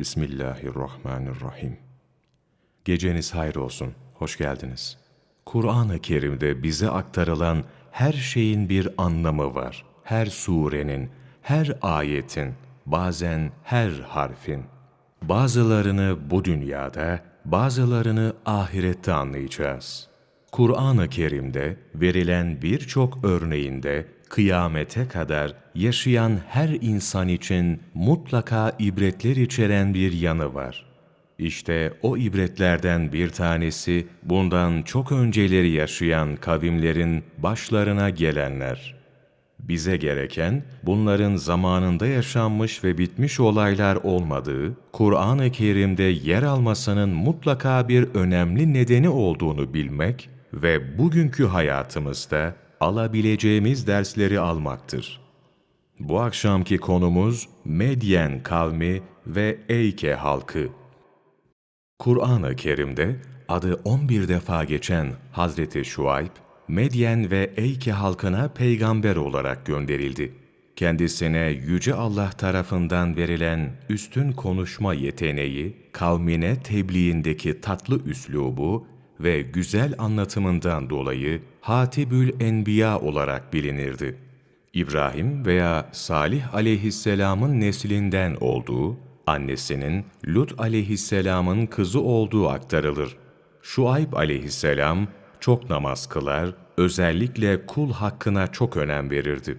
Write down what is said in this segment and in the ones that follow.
Bismillahirrahmanirrahim. Geceniz hayır olsun, hoş geldiniz. Kur'an-ı Kerim'de bize aktarılan her şeyin bir anlamı var. Her surenin, her ayetin, bazen her harfin. Bazılarını bu dünyada, bazılarını ahirette anlayacağız. Kur'an-ı Kerim'de verilen birçok örneğinde kıyamete kadar yaşayan her insan için mutlaka ibretler içeren bir yanı var. İşte o ibretlerden bir tanesi bundan çok önceleri yaşayan kavimlerin başlarına gelenler. Bize gereken bunların zamanında yaşanmış ve bitmiş olaylar olmadığı, Kur'an-ı Kerim'de yer almasının mutlaka bir önemli nedeni olduğunu bilmek ve bugünkü hayatımızda alabileceğimiz dersleri almaktır. Bu akşamki konumuz Medyen kavmi ve Eyke halkı. Kur'an-ı Kerim'de adı 11 defa geçen Hazreti Şuayb, Medyen ve Eyke halkına peygamber olarak gönderildi. Kendisine Yüce Allah tarafından verilen üstün konuşma yeteneği, kavmine tebliğindeki tatlı üslubu ve güzel anlatımından dolayı Hatibül Enbiya olarak bilinirdi. İbrahim veya Salih aleyhisselamın neslinden olduğu, annesinin Lut aleyhisselamın kızı olduğu aktarılır. Şuayb aleyhisselam çok namaz kılar, özellikle kul hakkına çok önem verirdi.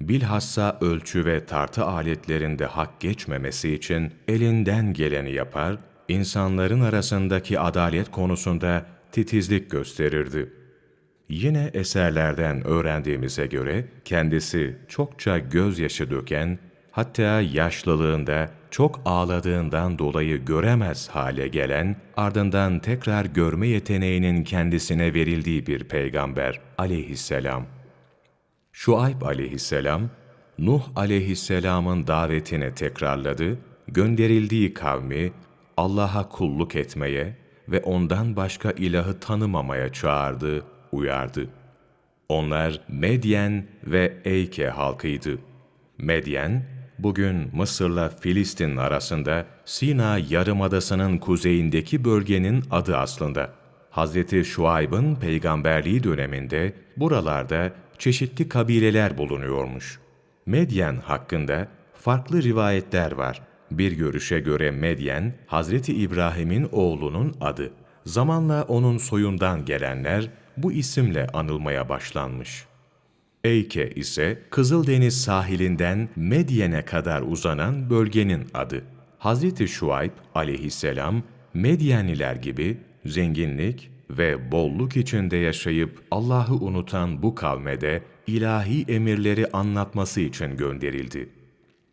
Bilhassa ölçü ve tartı aletlerinde hak geçmemesi için elinden geleni yapar, insanların arasındaki adalet konusunda titizlik gösterirdi. Yine eserlerden öğrendiğimize göre kendisi çokça gözyaşı döken, hatta yaşlılığında çok ağladığından dolayı göremez hale gelen, ardından tekrar görme yeteneğinin kendisine verildiği bir peygamber aleyhisselam. Şuayb aleyhisselam, Nuh aleyhisselamın davetini tekrarladı, gönderildiği kavmi Allah'a kulluk etmeye ve ondan başka ilahı tanımamaya çağırdı, uyardı. Onlar Medyen ve Eyke halkıydı. Medyen, bugün Mısır'la Filistin arasında Sina Yarımadası'nın kuzeyindeki bölgenin adı aslında. Hazreti Şuayb'ın peygamberliği döneminde buralarda çeşitli kabileler bulunuyormuş. Medyen hakkında farklı rivayetler var. Bir görüşe göre Medyen, Hazreti İbrahim'in oğlunun adı. Zamanla onun soyundan gelenler bu isimle anılmaya başlanmış. Eyke ise Kızıldeniz sahilinden Medyen'e kadar uzanan bölgenin adı. Hazreti Şuayb aleyhisselam Medyenliler gibi zenginlik ve bolluk içinde yaşayıp Allah'ı unutan bu kavmede ilahi emirleri anlatması için gönderildi.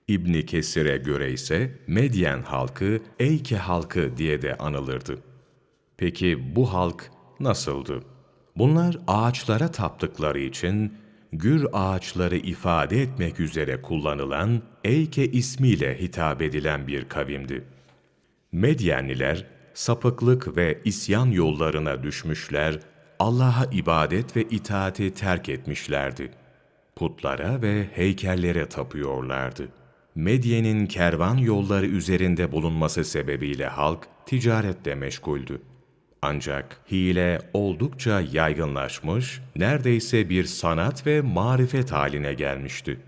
İbni Kesir'e göre ise Medyen halkı Eyke halkı diye de anılırdı. Peki bu halk nasıldı? Bunlar ağaçlara taptıkları için gür ağaçları ifade etmek üzere kullanılan Eyke ismiyle hitap edilen bir kavimdi. Medyenliler sapıklık ve isyan yollarına düşmüşler, Allah'a ibadet ve itaati terk etmişlerdi. Putlara ve heykellere tapıyorlardı. Medyen'in kervan yolları üzerinde bulunması sebebiyle halk ticaretle meşguldü. Ancak hile oldukça yaygınlaşmış, neredeyse bir sanat ve marifet haline gelmişti.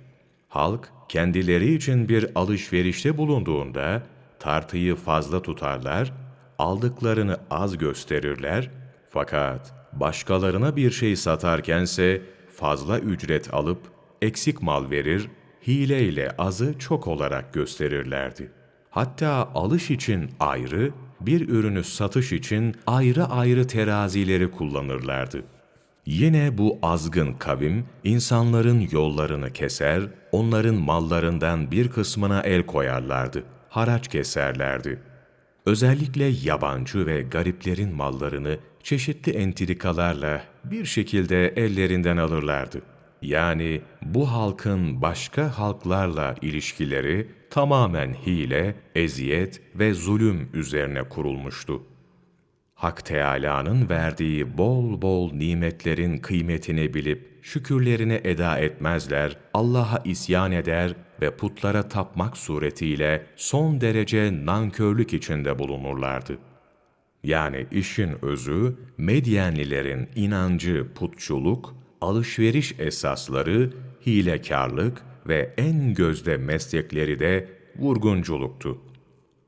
Halk kendileri için bir alışverişte bulunduğunda tartıyı fazla tutarlar, aldıklarını az gösterirler fakat başkalarına bir şey satarkense fazla ücret alıp eksik mal verir, hileyle azı çok olarak gösterirlerdi. Hatta alış için ayrı, bir ürünü satış için ayrı ayrı terazileri kullanırlardı. Yine bu azgın kavim insanların yollarını keser, onların mallarından bir kısmına el koyarlardı, haraç keserlerdi. Özellikle yabancı ve gariplerin mallarını çeşitli entrikalarla bir şekilde ellerinden alırlardı. Yani bu halkın başka halklarla ilişkileri tamamen hile, eziyet ve zulüm üzerine kurulmuştu. Hak Teâlâ'nın verdiği bol bol nimetlerin kıymetini bilip şükürlerini eda etmezler, Allah'a isyan eder ve putlara tapmak suretiyle son derece nankörlük içinde bulunurlardı. Yani işin özü Medyenlilerin inancı putçuluk, alışveriş esasları hilekarlık ve en gözde meslekleri de vurgunculuktu.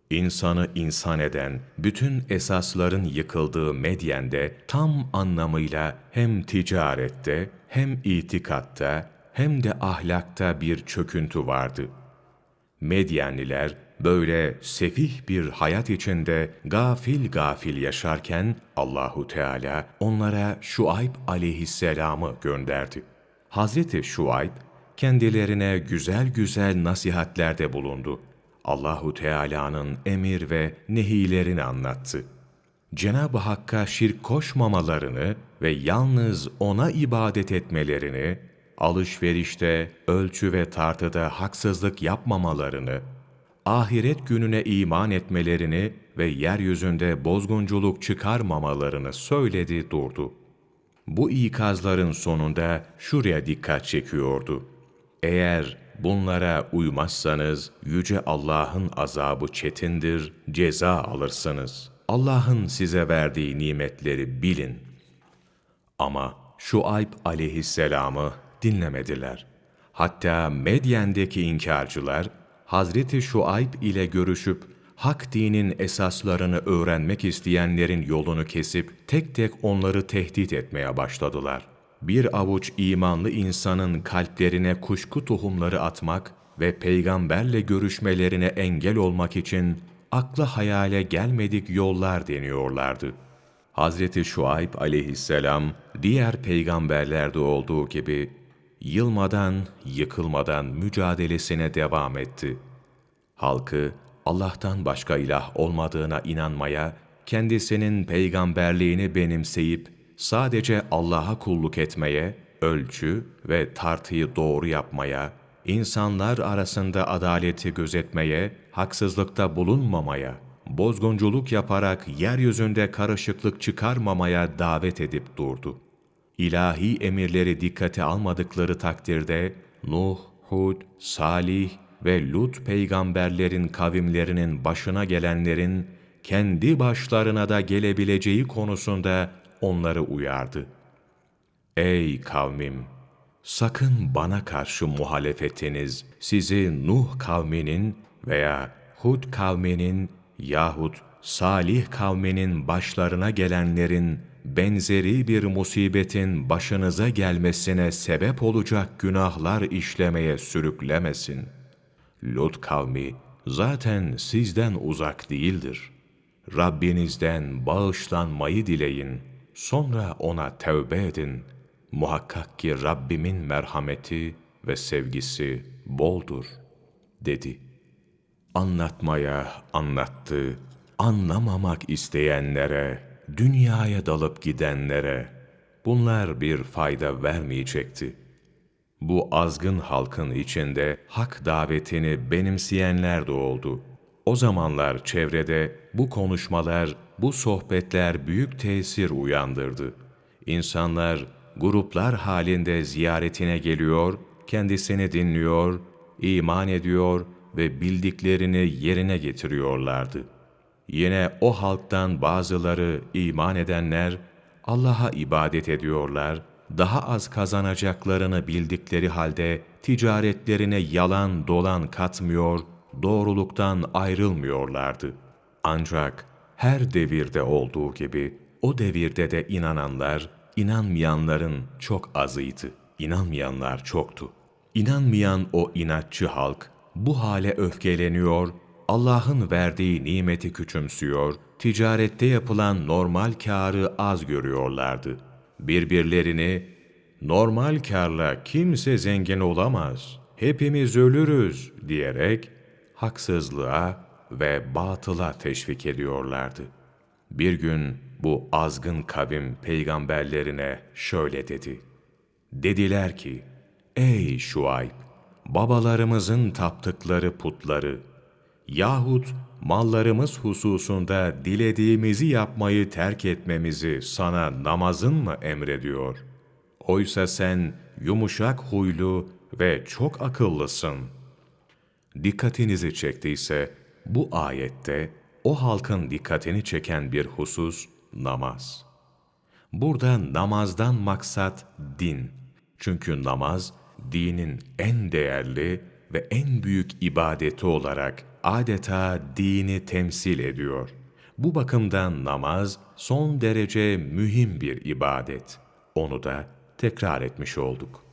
İnsanı insan eden bütün esasların yıkıldığı Medyen'de tam anlamıyla hem ticarette hem itikatta hem de ahlakta bir çöküntü vardı. Medyenliler böyle sefih bir hayat içinde gafil gafil yaşarken Allahu Teala onlara Şuayb aleyhisselamı gönderdi. Hazreti Şuayb kendilerine güzel güzel nasihatlerde bulundu. Allahu Teala'nın emir ve nehilerini anlattı. Cenab-ı Hakk'a şirk koşmamalarını ve yalnız O'na ibadet etmelerini, alışverişte, ölçü ve tartıda haksızlık yapmamalarını, ahiret gününe iman etmelerini ve yeryüzünde bozgunculuk çıkarmamalarını söyledi durdu. Bu ikazların sonunda şuraya dikkat çekiyordu. Eğer bunlara uymazsanız Yüce Allah'ın azabı çetindir, ceza alırsınız. Allah'ın size verdiği nimetleri bilin. Ama Şuayb aleyhisselamı dinlemediler. Hatta Medyen'deki inkarcılar, Hazreti Şuayb ile görüşüp hak dinin esaslarını öğrenmek isteyenlerin yolunu kesip tek tek onları tehdit etmeye başladılar. Bir avuç imanlı insanın kalplerine kuşku tohumları atmak ve peygamberle görüşmelerine engel olmak için akla hayale gelmedik yollar deniyorlardı. Hazreti Şuayb aleyhisselam diğer peygamberlerde olduğu gibi yılmadan, yıkılmadan mücadelesine devam etti. Halkı Allah'tan başka ilah olmadığına inanmaya, kendisinin peygamberliğini benimseyip sadece Allah'a kulluk etmeye, ölçü ve tartıyı doğru yapmaya, insanlar arasında adaleti gözetmeye, haksızlıkta bulunmamaya, bozgunculuk yaparak yeryüzünde karışıklık çıkarmamaya davet edip durdu. İlahi emirleri dikkate almadıkları takdirde Nuh, Hud, Salih ve Lut peygamberlerin kavimlerinin başına gelenlerin kendi başlarına da gelebileceği konusunda onları uyardı. Ey kavmim! Sakın bana karşı muhalefetiniz sizi Nuh kavminin veya Hud kavminin yahut Salih kavminin başlarına gelenlerin benzeri bir musibetin başınıza gelmesine sebep olacak günahlar işlemeye sürüklemesin. Lut kavmi zaten sizden uzak değildir. Rabbinizden bağışlanmayı dileyin, sonra ona tevbe edin. Muhakkak ki Rabbimin merhameti ve sevgisi boldur, dedi. Anlatmaya anlattı, anlamamak isteyenlere, dünyaya dalıp gidenlere, bunlar bir fayda vermeyecekti. Bu azgın halkın içinde hak davetini benimseyenler de oldu. O zamanlar çevrede bu konuşmalar, bu sohbetler büyük tesir uyandırdı. İnsanlar gruplar halinde ziyaretine geliyor, kendisini dinliyor, iman ediyor ve bildiklerini yerine getiriyorlardı. Yine o halktan bazıları iman edenler Allah'a ibadet ediyorlar, daha az kazanacaklarını bildikleri halde ticaretlerine yalan dolan katmıyor, doğruluktan ayrılmıyorlardı. Ancak her devirde olduğu gibi o devirde de inananlar, inanmayanların çok azıydı. İnanmayanlar çoktu. İnanmayan o inatçı halk bu hale öfkeleniyor, Allah'ın verdiği nimeti küçümsüyor, ticarette yapılan normal kârı az görüyorlardı. Birbirlerini, normal kârla kimse zengin olamaz, hepimiz ölürüz diyerek haksızlığa ve batıla teşvik ediyorlardı. Bir gün bu azgın kavim peygamberlerine şöyle dedi. Dediler ki, Ey Şuayb! Babalarımızın taptıkları putları yahut mallarımız hususunda dilediğimizi yapmayı terk etmemizi sana namazın mı emrediyor? Oysa sen yumuşak huylu ve çok akıllısın. Dikkatinizi çektiyse bu ayette o halkın dikkatini çeken bir husus namaz. Burada namazdan maksat din. Çünkü namaz dinin en değerli ve en büyük ibadeti olarak adeta dini temsil ediyor. Bu bakımdan namaz son derece mühim bir ibadet. Onu da tekrar etmiş olduk.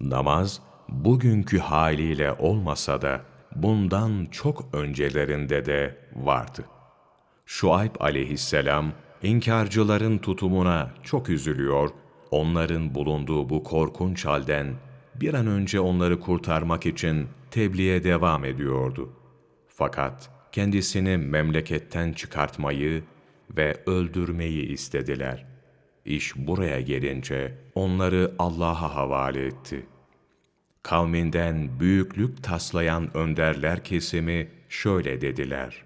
Namaz bugünkü haliyle olmasa da bundan çok öncelerinde de vardı. Şuayb aleyhisselam inkarcıların tutumuna çok üzülüyor, onların bulunduğu bu korkunç halden bir an önce onları kurtarmak için tebliğe devam ediyordu. Fakat kendisini memleketten çıkartmayı ve öldürmeyi istediler. İş buraya gelince onları Allah'a havale etti. Kavminden büyüklük taslayan önderler kesimi şöyle dediler.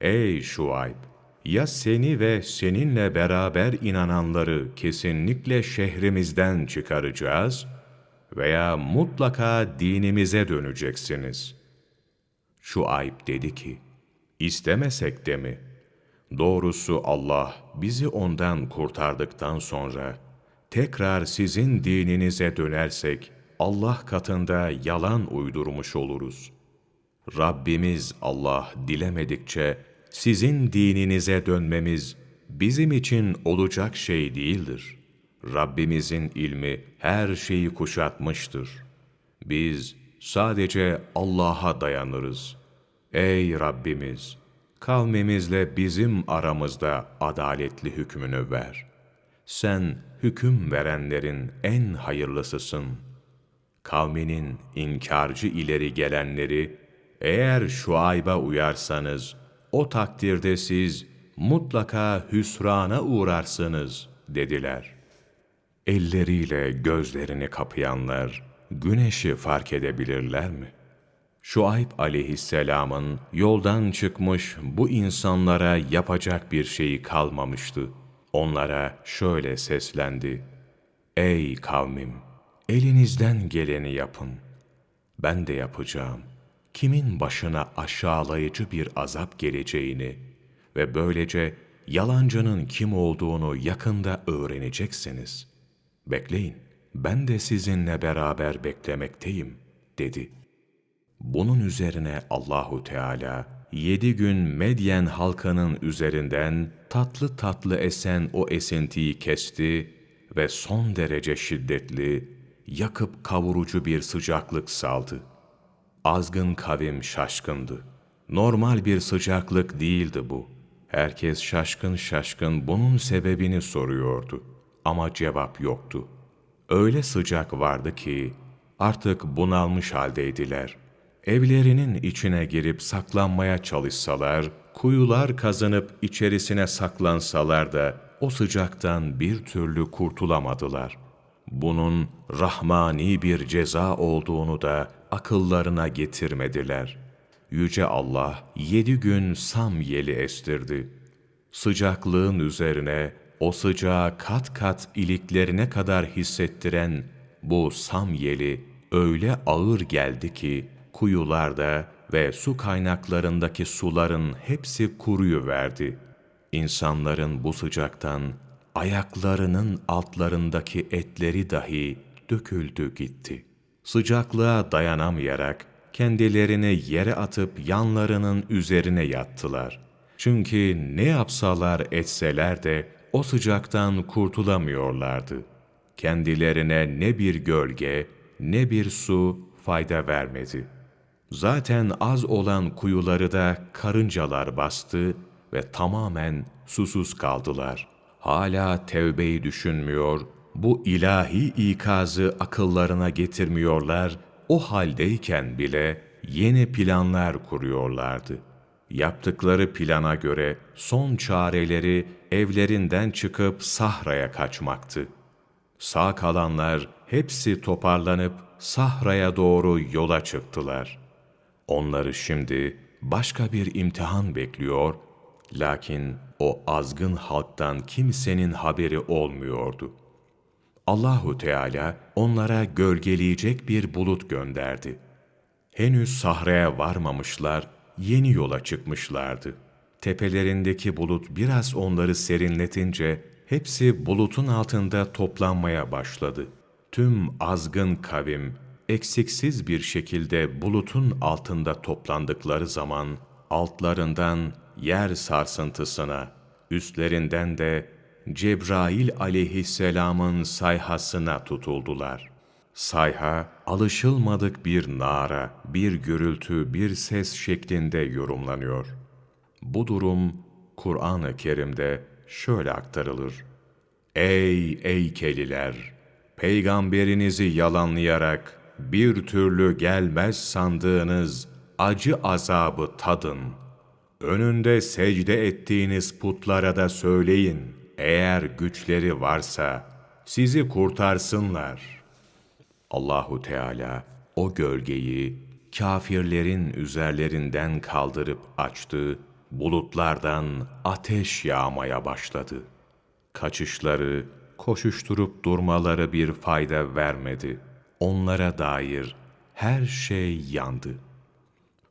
Ey Şuayb! Ya seni ve seninle beraber inananları kesinlikle şehrimizden çıkaracağız veya mutlaka dinimize döneceksiniz. Şuayb dedi ki, istemesek de mi? Doğrusu Allah bizi ondan kurtardıktan sonra tekrar sizin dininize dönersek Allah katında yalan uydurmuş oluruz. Rabbimiz Allah dilemedikçe sizin dininize dönmemiz bizim için olacak şey değildir. Rabbimizin ilmi her şeyi kuşatmıştır. Biz sadece Allah'a dayanırız. Ey Rabbimiz! Kavmimizle bizim aramızda adaletli hükmünü ver. Sen hüküm verenlerin en hayırlısısın. Kavminin inkarcı ileri gelenleri, eğer şu ayba uyarsanız, o takdirde siz mutlaka hüsrana uğrarsınız dediler. Elleriyle gözlerini kapayanlar güneşi fark edebilirler mi? Şuayb aleyhisselamın yoldan çıkmış bu insanlara yapacak bir şeyi kalmamıştı. Onlara şöyle seslendi. Ey kavmim! Elinizden geleni yapın. Ben de yapacağım kimin başına aşağılayıcı bir azap geleceğini ve böylece yalancının kim olduğunu yakında öğreneceksiniz. Bekleyin, ben de sizinle beraber beklemekteyim, dedi. Bunun üzerine Allahu Teala yedi gün Medyen halkının üzerinden tatlı tatlı esen o esintiyi kesti ve son derece şiddetli, yakıp kavurucu bir sıcaklık saldı.'' Azgın kavim şaşkındı. Normal bir sıcaklık değildi bu. Herkes şaşkın şaşkın bunun sebebini soruyordu. Ama cevap yoktu. Öyle sıcak vardı ki artık bunalmış haldeydiler. Evlerinin içine girip saklanmaya çalışsalar, kuyular kazanıp içerisine saklansalar da o sıcaktan bir türlü kurtulamadılar. Bunun rahmani bir ceza olduğunu da akıllarına getirmediler. Yüce Allah yedi gün sam yeli estirdi. Sıcaklığın üzerine o sıcağı kat kat iliklerine kadar hissettiren bu sam yeli öyle ağır geldi ki kuyularda ve su kaynaklarındaki suların hepsi kuruyu verdi. İnsanların bu sıcaktan ayaklarının altlarındaki etleri dahi döküldü gitti.'' Sıcaklığa dayanamayarak kendilerini yere atıp yanlarının üzerine yattılar. Çünkü ne yapsalar etseler de o sıcaktan kurtulamıyorlardı. Kendilerine ne bir gölge ne bir su fayda vermedi. Zaten az olan kuyuları da karıncalar bastı ve tamamen susuz kaldılar. Hala tevbeyi düşünmüyor, bu ilahi ikazı akıllarına getirmiyorlar, o haldeyken bile yeni planlar kuruyorlardı. Yaptıkları plana göre son çareleri evlerinden çıkıp sahraya kaçmaktı. Sağ kalanlar hepsi toparlanıp sahraya doğru yola çıktılar. Onları şimdi başka bir imtihan bekliyor, lakin o azgın halktan kimsenin haberi olmuyordu. Allahu Teala onlara gölgeleyecek bir bulut gönderdi. Henüz sahraya varmamışlar, yeni yola çıkmışlardı. Tepelerindeki bulut biraz onları serinletince hepsi bulutun altında toplanmaya başladı. Tüm azgın kavim eksiksiz bir şekilde bulutun altında toplandıkları zaman altlarından yer sarsıntısına, üstlerinden de Cebrail aleyhisselamın sayhasına tutuldular. Sayha, alışılmadık bir nara, bir gürültü, bir ses şeklinde yorumlanıyor. Bu durum Kur'an-ı Kerim'de şöyle aktarılır. Ey eykeliler! Peygamberinizi yalanlayarak bir türlü gelmez sandığınız acı azabı tadın. Önünde secde ettiğiniz putlara da söyleyin, eğer güçleri varsa sizi kurtarsınlar. Allahu Teala o gölgeyi kafirlerin üzerlerinden kaldırıp açtı, bulutlardan ateş yağmaya başladı. Kaçışları, koşuşturup durmaları bir fayda vermedi. Onlara dair her şey yandı.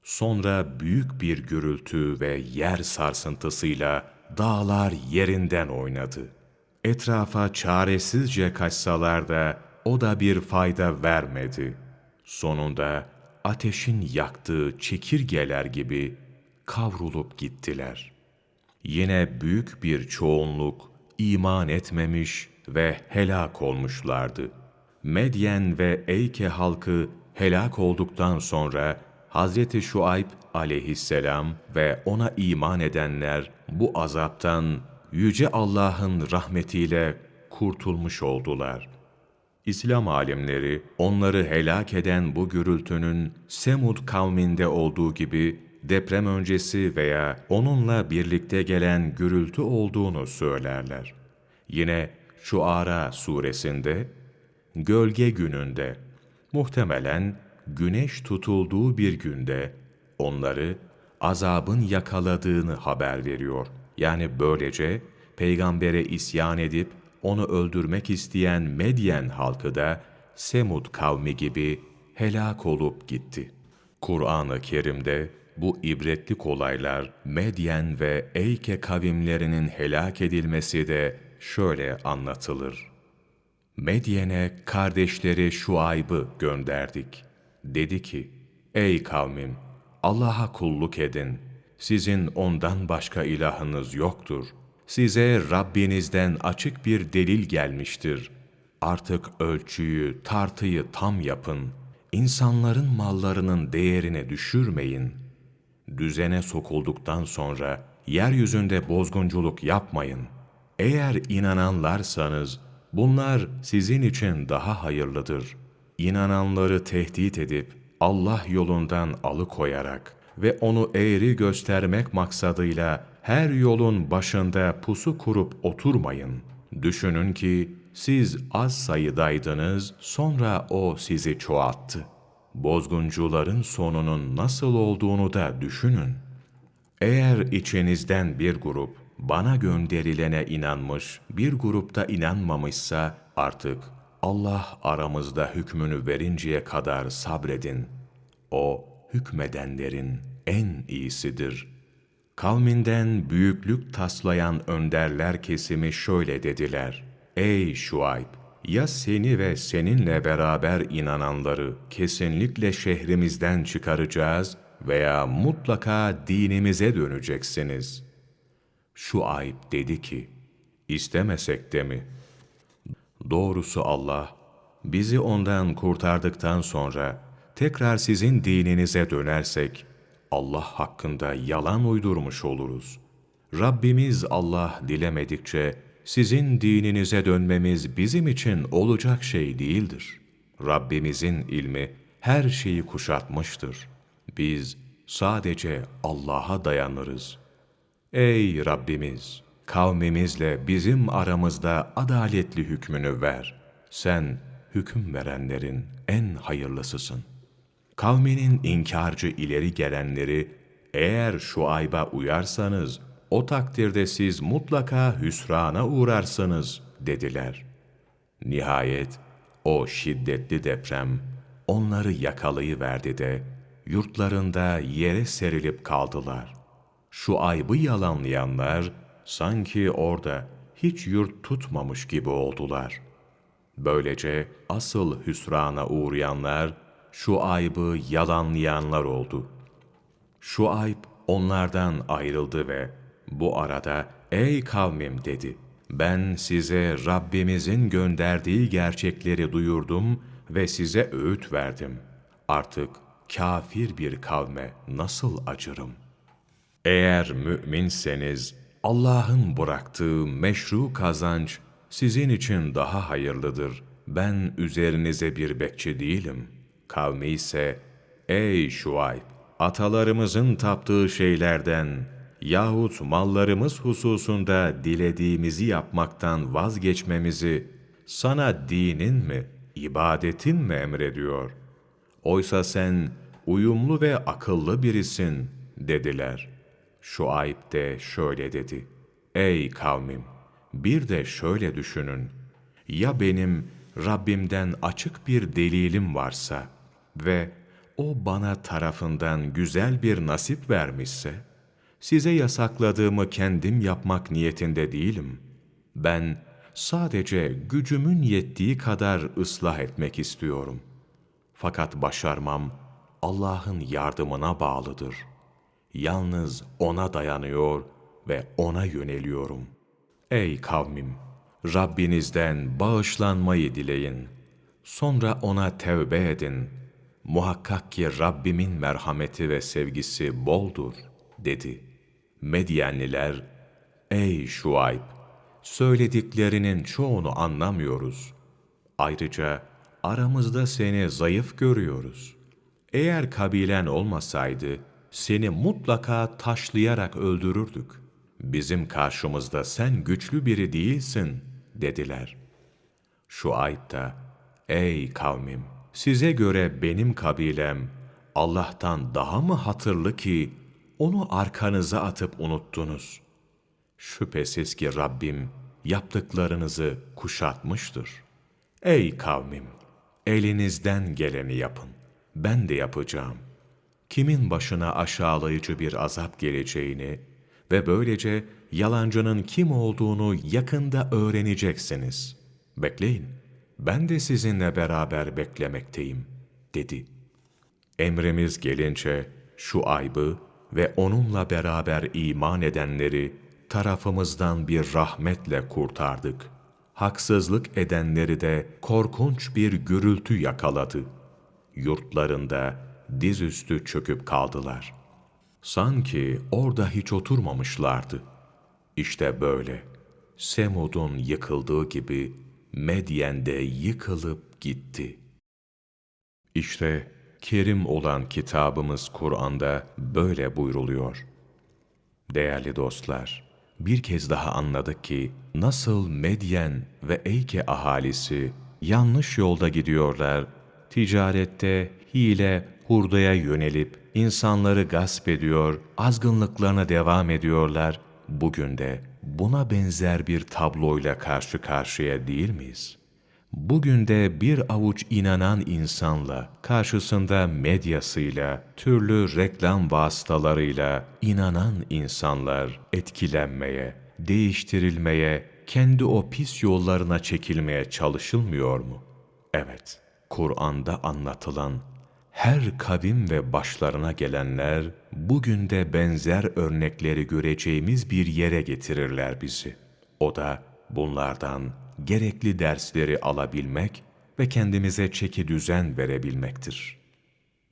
Sonra büyük bir gürültü ve yer sarsıntısıyla dağlar yerinden oynadı. Etrafa çaresizce kaçsalar da o da bir fayda vermedi. Sonunda ateşin yaktığı çekirgeler gibi kavrulup gittiler. Yine büyük bir çoğunluk iman etmemiş ve helak olmuşlardı. Medyen ve Eyke halkı helak olduktan sonra Hazreti Şuayb aleyhisselam ve ona iman edenler bu azaptan yüce Allah'ın rahmetiyle kurtulmuş oldular. İslam alimleri onları helak eden bu gürültünün Semud kavminde olduğu gibi deprem öncesi veya onunla birlikte gelen gürültü olduğunu söylerler. Yine Şuara suresinde gölge gününde muhtemelen güneş tutulduğu bir günde onları azabın yakaladığını haber veriyor. Yani böylece peygambere isyan edip onu öldürmek isteyen Medyen halkı da Semud kavmi gibi helak olup gitti. Kur'an-ı Kerim'de bu ibretlik olaylar Medyen ve Eyke kavimlerinin helak edilmesi de şöyle anlatılır. Medyen'e kardeşleri Şuayb'ı gönderdik. Dedi ki, Ey kavmim! Allah'a kulluk edin. Sizin ondan başka ilahınız yoktur. Size Rabbinizden açık bir delil gelmiştir. Artık ölçüyü, tartıyı tam yapın. İnsanların mallarının değerini düşürmeyin. Düzene sokulduktan sonra yeryüzünde bozgunculuk yapmayın. Eğer inananlarsanız bunlar sizin için daha hayırlıdır. İnananları tehdit edip Allah yolundan alıkoyarak ve onu eğri göstermek maksadıyla her yolun başında pusu kurup oturmayın. Düşünün ki siz az sayıdaydınız, sonra o sizi çoğalttı. Bozguncuların sonunun nasıl olduğunu da düşünün. Eğer içinizden bir grup bana gönderilene inanmış, bir grupta inanmamışsa artık Allah aramızda hükmünü verinceye kadar sabredin. O hükmedenlerin en iyisidir. Kavminden büyüklük taslayan önderler kesimi şöyle dediler. Ey Şuayb! Ya seni ve seninle beraber inananları kesinlikle şehrimizden çıkaracağız veya mutlaka dinimize döneceksiniz. Şuayb dedi ki, istemesek de mi? Doğrusu Allah, bizi ondan kurtardıktan sonra tekrar sizin dininize dönersek, Allah hakkında yalan uydurmuş oluruz. Rabbimiz Allah dilemedikçe sizin dininize dönmemiz bizim için olacak şey değildir. Rabbimizin ilmi her şeyi kuşatmıştır. Biz sadece Allah'a dayanırız. Ey Rabbimiz! Kavmimizle bizim aramızda adaletli hükmünü ver. Sen hüküm verenlerin en hayırlısısın. Kavminin inkarcı ileri gelenleri eğer şu ayba uyarsanız, o takdirde siz mutlaka hüsrana uğrarsınız dediler. Nihayet o şiddetli deprem onları yakalayıverdi de yurtlarında yere serilip kaldılar. Şu aybı yalanlayanlar sanki orada hiç yurt tutmamış gibi oldular. Böylece asıl hüsrana uğrayanlar şu aybı yalanlayanlar oldu. Şu ayıp onlardan ayrıldı ve bu arada ey kavmim dedi. Ben size Rabbimizin gönderdiği gerçekleri duyurdum ve size öğüt verdim. Artık kafir bir kavme nasıl acırım? Eğer müminseniz Allah'ın bıraktığı meşru kazanç sizin için daha hayırlıdır. Ben üzerinize bir bekçi değilim. Kavmi ise ey Şuayb atalarımızın taptığı şeylerden yahut mallarımız hususunda dilediğimizi yapmaktan vazgeçmemizi sana dinin mi, ibadetin mi emrediyor? Oysa sen uyumlu ve akıllı birisin dediler. Şuayb de şöyle dedi. Ey kavmim! Bir de şöyle düşünün. Ya benim Rabbimden açık bir delilim varsa ve o bana tarafından güzel bir nasip vermişse, size yasakladığımı kendim yapmak niyetinde değilim. Ben sadece gücümün yettiği kadar ıslah etmek istiyorum. Fakat başarmam Allah'ın yardımına bağlıdır. Yalnız O'na dayanıyor ve O'na yöneliyorum. Ey kavmim! Rabbinizden bağışlanmayı dileyin. Sonra O'na tevbe edin. Muhakkak ki Rabbimin merhameti ve sevgisi boldur, dedi. Medyenliler, Ey Şuayb! Söylediklerinin çoğunu anlamıyoruz. Ayrıca aramızda seni zayıf görüyoruz. Eğer kabilen olmasaydı, seni mutlaka taşlayarak öldürürdük. Bizim karşımızda sen güçlü biri değilsin, dediler. Şuayb da, ey kavmim, size göre benim kabilem Allah'tan daha mı hatırlı ki onu arkanıza atıp unuttunuz? Şüphesiz ki Rabbim yaptıklarınızı kuşatmıştır. Ey kavmim! Elinizden geleni yapın. Ben de yapacağım. Kimin başına aşağılayıcı bir azap geleceğini ve böylece yalancının kim olduğunu yakında öğreneceksiniz. Bekleyin, ben de sizinle beraber beklemekteyim, dedi. Emrimiz gelince şu aybı ve onunla beraber iman edenleri tarafımızdan bir rahmetle kurtardık. Haksızlık edenleri de korkunç bir gürültü yakaladı. Yurtlarında dizüstü çöküp kaldılar. Sanki orada hiç oturmamışlardı. İşte böyle. Semud'un yıkıldığı gibi Medyen'de yıkılıp gitti. İşte kerim olan kitabımız Kur'an'da böyle buyruluyor. Değerli dostlar, bir kez daha anladık ki nasıl Medyen ve Eyke ahalisi yanlış yolda gidiyorlar, ticarette hile, hurdaya yönelip insanları gasp ediyor, azgınlıklarına devam ediyorlar. Bugün de buna benzer bir tabloyla karşı karşıya değil miyiz? Bugün de bir avuç inanan insanla, karşısında medyasıyla, türlü reklam vasıtalarıyla inanan insanlar etkilenmeye, değiştirilmeye, kendi o pis yollarına çekilmeye çalışılmıyor mu? Evet, Kur'an'da anlatılan her kavim ve başlarına gelenler bugün de benzer örnekleri göreceğimiz bir yere getirirler bizi. O da bunlardan gerekli dersleri alabilmek ve kendimize çeki düzen verebilmektir.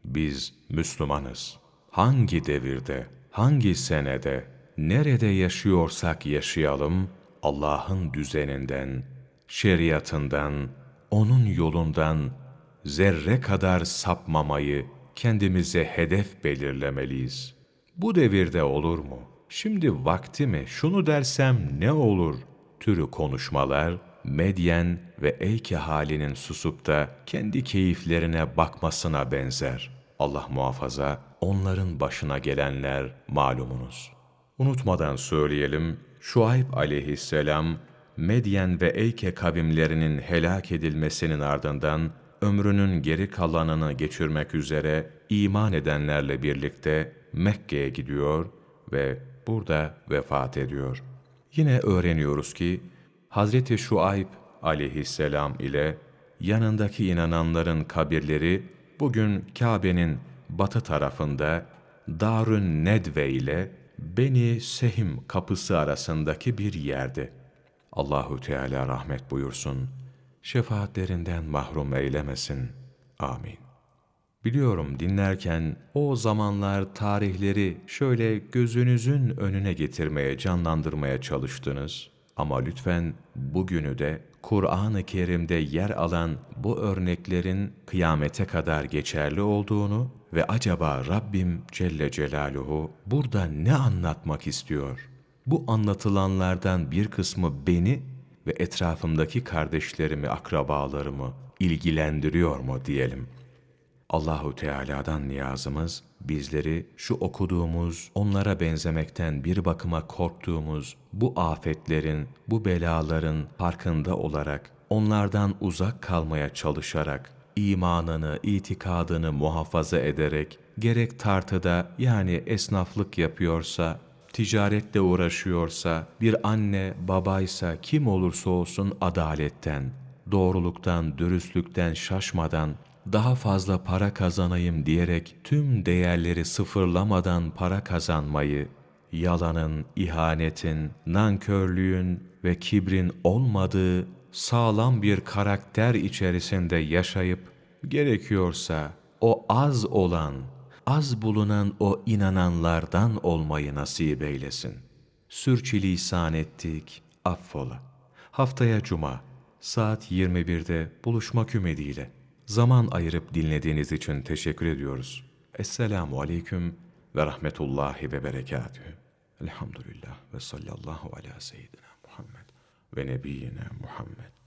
Biz Müslümanız. Hangi devirde, hangi senede, nerede yaşıyorsak yaşayalım, Allah'ın düzeninden, şeriatından, O'nun yolundan zerre kadar sapmamayı kendimize hedef belirlemeliyiz. Bu devirde olur mu? Şimdi vakti mi? Şunu dersem ne olur? Türü konuşmalar, Medyen ve Eyke halinin susup da kendi keyiflerine bakmasına benzer. Allah muhafaza onların başına gelenler malumunuz. Unutmadan söyleyelim, Şuayb aleyhisselam, Medyen ve Eyke kavimlerinin helak edilmesinin ardından ömrünün geri kalanını geçirmek üzere iman edenlerle birlikte Mekke'ye gidiyor ve burada vefat ediyor. Yine öğreniyoruz ki Hazreti Şuayb aleyhisselam ile yanındaki inananların kabirleri bugün Kabe'nin batı tarafında Darün Nedve ile Beni Sehim kapısı arasındaki bir yerde. Allahu Teala rahmet buyursun. Şefaatlerinden mahrum eylemesin. Amin. Biliyorum dinlerken o zamanlar tarihleri şöyle gözünüzün önüne getirmeye, canlandırmaya çalıştınız. Ama lütfen bugünü de Kur'an-ı Kerim'de yer alan bu örneklerin kıyamete kadar geçerli olduğunu ve acaba Rabbim Celle Celaluhu burada ne anlatmak istiyor? Bu anlatılanlardan bir kısmı beni ve etrafımdaki kardeşlerimi, akrabalarımı ilgilendiriyor mu diyelim. Allahu Teala'dan niyazımız bizleri şu okuduğumuz, onlara benzemekten bir bakıma korktuğumuz bu afetlerin, bu belaların farkında olarak, onlardan uzak kalmaya çalışarak, imanını, itikadını muhafaza ederek, gerek tartıda yani esnaflık yapıyorsa, ticaretle uğraşıyorsa, bir anne, babaysa, kim olursa olsun adaletten, doğruluktan, dürüstlükten şaşmadan, daha fazla para kazanayım diyerek tüm değerleri sıfırlamadan para kazanmayı, yalanın, ihanetin, nankörlüğün ve kibrin olmadığı sağlam bir karakter içerisinde yaşayıp, gerekiyorsa o az olan, az bulunan o inananlardan olmayı nasip eylesin. Sürçülisan ettik, affola. Haftaya Cuma, saat 21'de buluşmak ümidiyle. Zaman ayırıp dinlediğiniz için teşekkür ediyoruz. Esselamu Aleyküm ve Rahmetullahi ve Berekatühü. Elhamdülillah ve sallallahu ala seyyidina Muhammed ve nebiyyina Muhammed.